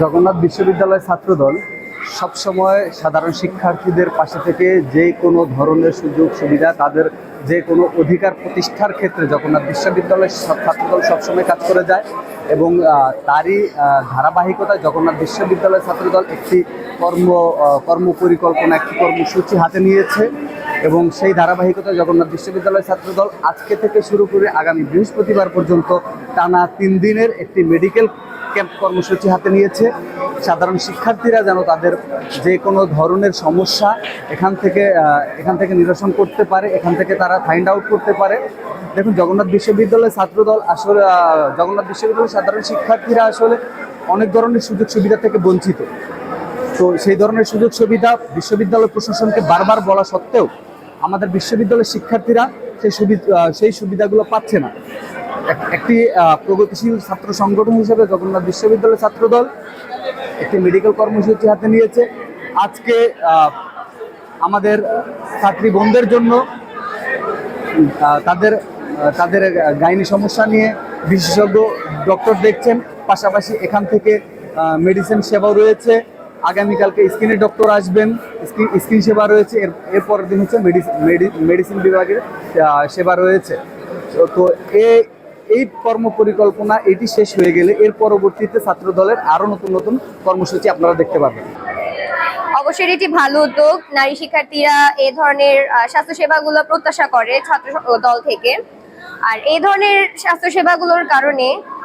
জগন্নাথ বিশ্ববিদ্যালয় ছাত্রদল সবসময় সাধারণ শিক্ষার্থীদের পাশে থেকে যে কোনো ধরনের সুযোগ সুবিধা তাদের যে কোনো অধিকার প্রতিষ্ঠার ক্ষেত্রে জগন্নাথ বিশ্ববিদ্যালয় ছাত্রদল সবসময় কাজ করে যায় এবং তারই ধারাবাহিকতায় জগন্নাথ বিশ্ববিদ্যালয় ছাত্রদল একটি কর্ম আহ, কর্ম পরিকল্পনা একটি কর্মসূচি হাতে নিয়েছে। এবং সেই ধারাবাহিকতায় জগন্নাথ বিশ্ববিদ্যালয় ছাত্রদল আজকে থেকে শুরু করে আগামী বৃহস্পতিবার পর্যন্ত টানা তিন দিনের একটি মেডিকেল ক্যাম্প কর্মসূচি হাতে নিয়েছে। সাধারণ শিক্ষার্থীরা যেন তাদের যে কোনো ধরনের সমস্যা এখান থেকে এখান থেকে নিরসন করতে পারে, এখান থেকে তারা ফাইন্ড আউট করতে পারে। দেখুন, জগন্নাথ বিশ্ববিদ্যালয় ছাত্রদল আসলে জগন্নাথ বিশ্ববিদ্যালয়ের সাধারণ শিক্ষার্থীরা আসলে অনেক ধরনের সুযোগ সুবিধা থেকে বঞ্চিত। তো সেই ধরনের সুযোগ সুবিধা বিশ্ববিদ্যালয় প্রশাসনকে বারবার বলা সত্ত্বেও আমাদের বিশ্ববিদ্যালয়ের শিক্ষার্থীরা সেই সুবিধা সেই সুবিধাগুলো পাচ্ছে না। এক- একটি প্রগতিশীল ছাত্র সংগঠন হিসেবে জগন্নাথ বিশ্ববিদ্যালয় ছাত্রদল একটি মেডিকেল কর্মসূচি হাতে নিয়েছে। আজকে আমাদের ছাত্রী বোনদের জন্য তাদের তাদের গাইনি সমস্যা নিয়ে বিশেষজ্ঞ ডক্টর দেখছেন। পাশাপাশি এখান থেকে মেডিসিন সেবাও রয়েছে। আগামীকালকে স্কিনের ডক্টর আসবেন স্কিন সেবা রয়েছে এর এর পরের দিন হচ্ছে মেডিসিন বিভাগের সেবা রয়েছে। তো- এ এই কর্ম পরিকল্পনা এটি শেষ হয়ে গেলে এর পরবর্তীতে ছাত্র দলের আরও নতুন নতুন কর্মসূচি আপনারা দেখতে পাবেন। অবশ্যই এটি ভালো উদ্যোগ। নারী শিক্ষার্থীরা এই ধরনের আহ, স্বাস্থ্যসেবাগুলো প্রত্যাশা করে ছাত্র দল থেকে। আর এই ধরনের স্বাস্থ্যসেবাগুলোর কারণে আহ,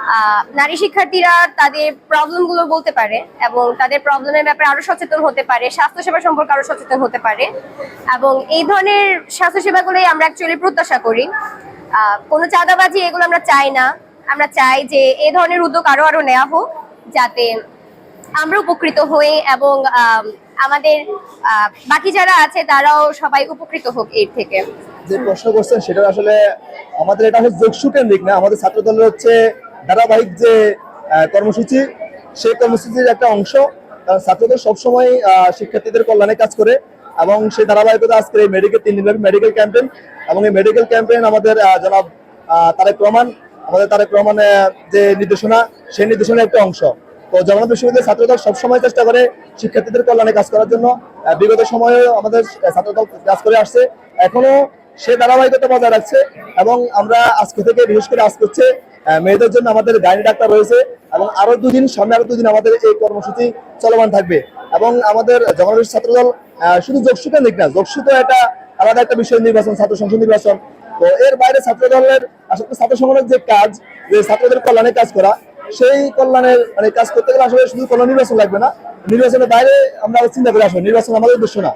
নারী শিক্ষার্থীরা তাদের প্রবলেমগুলো বলতে পারে এবং তাদের প্রবলেমের ব্যাপারে আরও সচেতন হতে পারে, স্বাস্থ্যসেবা সম্পর্কে আরও সচেতন হতে পারে এবং এই ধরনের স্বাস্থ্যসেবাগুলোই আমরা অ্যাকচুয়ালি প্রত্যাশা করি। কোনো চাঁদাবাজি এগুলো আমরা চাই না। আমরা চাই যে এই ধরনের উদ্যোগ আরও আরও নেওয়া হোক যাতে আমরা উপকৃত হই এবং আমাদের বাকি যারা আছে তারাও সবাই উপকৃত হোক এর থেকে। যে প্রশ্ন করছেন সেটা আসলে আমাদের এটা হচ্ছে যোগসু কেন্দ্রিক না, আমাদের ছাত্র দলের হচ্ছে ধারাবাহিক যে কর্মসূচি, সেই কর্মসূচির একটা অংশ, কারণ ছাত্রদল সবসময় শিক্ষার্থীদের কল্যাণে কাজ করে, এবং সেই ধারাবাহিকতা আজকে এই মেডিকেল তিন দিনব্যাপী মেডিকেল ক্যাম্পেইন এবং এই মেডিকেল ক্যাম্পেইন আমাদের জনাব তারেক রহমান, আমাদের তারেক রহমানের যে নির্দেশনা, সেই নির্দেশনার একটা অংশ। তো জগন্নাথ বিশ্ববিদ্যালয়ের ছাত্রদল সবসময় চেষ্টা করে শিক্ষার্থীদের কল্যাণে কাজ করার জন্য বিগত সময়ে আমাদের ছাত্রদল কাজ করে আসছে। এখনও সে ধারাবাহিকতা বজায় রাখছে এবং আমরা আজকে থেকে, বিশেষ করে আজকে হচ্ছে মেয়েদের জন্য আমাদের গাইনি ডাক্তার রয়েছে এবং আরও দুদিন, সামনে আরও দুদিন আমাদের এই কর্মসূচি চলমান থাকবে। এবং আমাদের জগন্নাথ ছাত্রদল শুধু যোগসু কেন্দ্রিক না যোগসু তো একটা আলাদা একটা বিষয় নির্বাচন, ছাত্র সংসদ নির্বাচন। তো এর বাইরে ছাত্র দলের আসলে ছাত্র সংগঠনের যে কাজ, যে ছাত্রদের কল্যাণে কাজ করা, সেই কল্যাণের মানে কাজ করতে গেলে আসলে শুধু কোনো নির্বাচন লাগবে না। নির্বাচনের বাইরে আমরা চিন্তা করে আসব, নির্বাচন আমাদের উদ্দেশ্য না।